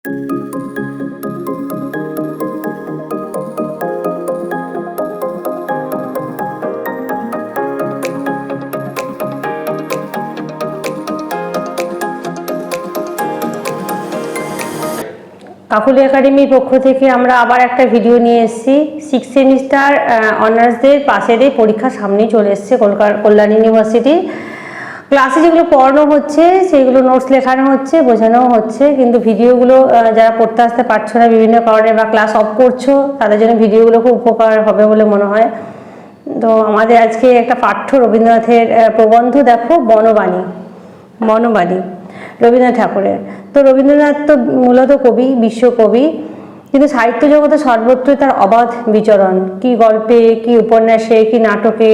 কাকুলি একাডেমির পক্ষ থেকে আমরা আবার একটা ভিডিও নিয়ে এসেছি। সিক্স সেমিস্টার অনার্সদের পাশেরই পরীক্ষা সামনেই চলে এসছে কলকাতা কল্যাণ ইউনিভার্সিটি ক্লাসে যেগুলো পড়ানো হচ্ছে, সেগুলো নোটস লেখানো হচ্ছে, বোঝানো হচ্ছে। কিন্তু ভিডিওগুলো যারা পড়তে আসতে পারছ না বিভিন্ন কারণে বা ক্লাস অফ করছ, তাদের জন্য ভিডিওগুলো খুব উপকার হবে বলে মনে হয়। তো আমাদের আজকে একটা পাঠ্য রবীন্দ্রনাথের প্রবন্ধ দেখো, বনবাণী। বনবাণী, রবীন্দ্রনাথ ঠাকুরের। তো রবীন্দ্রনাথ তো মূলত কবি, বিশ্বকবি। কিন্তু সাহিত্য জগতে সর্বত্রই তার অবাধ বিচরণ। কি গল্পে, কি উপন্যাসে, কি নাটকে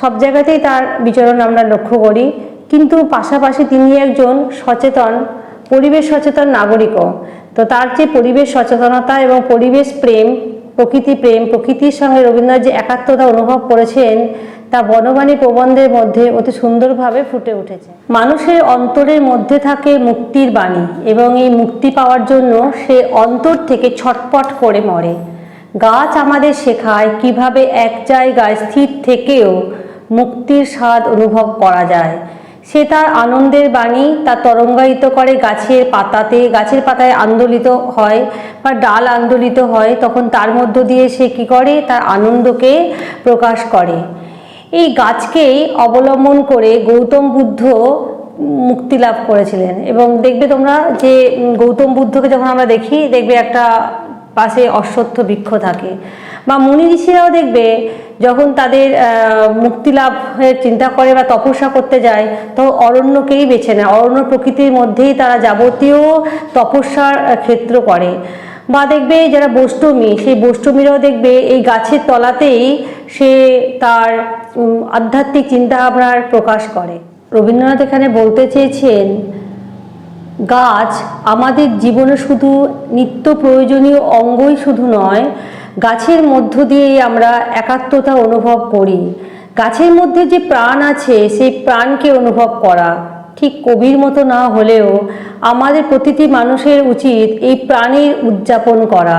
সব জায়গাতেই তার বিচরণ আমরা লক্ষ্য করি। কিন্তু পাশাপাশি তিনি একজন সচেতন, পরিবেশ সচেতন নাগরিকও। তো তার যে পরিবেশ সচেতনতা এবং পরিবেশ প্রেম, প্রকৃতি প্রেম, প্রকৃতির সঙ্গে রবীন্দ্রনাথ যে একাত্মতা অনুভব করেছেন, তা বনবাণী প্রবন্ধের মধ্যে অতি সুন্দরভাবে ফুটে উঠেছে। মানুষের অন্তরের মধ্যে থাকে মুক্তির বাণী এবং এই মুক্তি পাওয়ার জন্য সে অন্তর থেকে ছটপট করে মরে। গাছ আমাদের শেখায় কীভাবে এক জায়গায় স্থির থেকেও মুক্তির স্বাদ অনুভব করা যায়। সে তার আনন্দের বাণী তা তরঙ্গায়িত করে, গাছের পাতাতে, গাছের পাতায় আন্দোলিত হয় বা ডাল আন্দোলিত হয়, তখন তার মধ্য দিয়ে সে কি করে? তার আনন্দকে প্রকাশ করে। এই গাছকেই অবলম্বন করে গৌতম বুদ্ধ মুক্তি লাভ করেছিলেন। এবং দেখবে তোমরা যে গৌতম বুদ্ধকে যখন আমরা দেখি, দেখবে একটা পাশে অশ্বত্থ বৃক্ষ থাকে। বা মুনি ঋষিরাও দেখবে যখন তাদের মুক্তি লাভের চিন্তা করে বা তপস্যা করতে যায় তো অরণ্যকেই বেছে নেয়। অরণ্য প্রকৃতির মধ্যেই তারা যাবতীয় তপস্যার ক্ষেত্র করে। বা দেখবে যারা বৈষ্টমী সেই বৈষ্টমীরাও দেখবে এই গাছের তলাতেই সে তার আধ্যাত্মিক চিন্তাভাবনার প্রকাশ করে। রবীন্দ্রনাথ এখানে বলতে চেয়েছেন গাছ আমাদের জীবনে শুধু নিত্য প্রয়োজনীয় অঙ্গই শুধু নয়, গাছের মধ্য দিয়েই আমরা একাত্মতা অনুভব করি। গাছের মধ্যে যে প্রাণ আছে, সেই প্রাণকে অনুভব করা। ঠিক কবির মতো না হলেও আমাদের প্রতিটি মানুষের উচিত এই প্রাণের উদযাপন করা।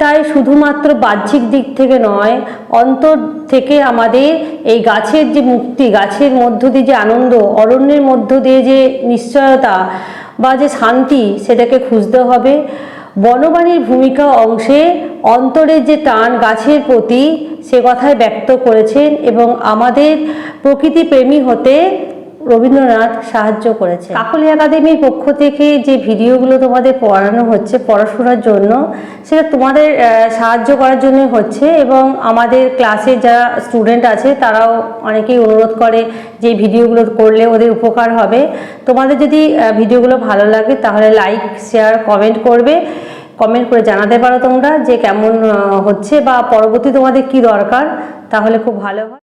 তাই শুধুমাত্র বাহ্যিক দিক থেকে নয়, অন্তর থেকে আমাদের এই গাছের যে মুক্তি, গাছের মধ্য দিয়ে যে আনন্দ, অরণ্যের মধ্য দিয়ে যে নিশ্চয়তা বা যে শান্তি সেটাকে খুঁজতে হবে। বনবাণীর ভূমিকা অংশে অন্তরের যে টান গাছের প্রতি সে কথায় ব্যক্ত করেছেন এবং আমাদের প্রকৃতি প্রেমী হতে রবীন্দ্রনাথ সাহায্য করেছে কাকলি একাডেমির পক্ষ থেকে যে ভিডিওগুলো তোমাদের পড়ানো হচ্ছে, পড়াশোনার জন্য, সেটা তোমাদের সাহায্য করার জন্য হচ্ছে এবং আমাদের ক্লাসে যারা স্টুডেন্ট আছে, তারাও অনেকেই অনুরোধ করে যে ভিডিওগুলো করলে ওদের উপকার হবে। তোমাদের যদি ভিডিওগুলো ভালো লাগে, তাহলে লাইক, শেয়ার, কমেন্ট করবে। কমেন্ট করে জানাতে পারো তোমরা যে কেমন হচ্ছে বা পরবর্তী তোমাদের কি দরকার, তাহলে খুব ভালো হয়।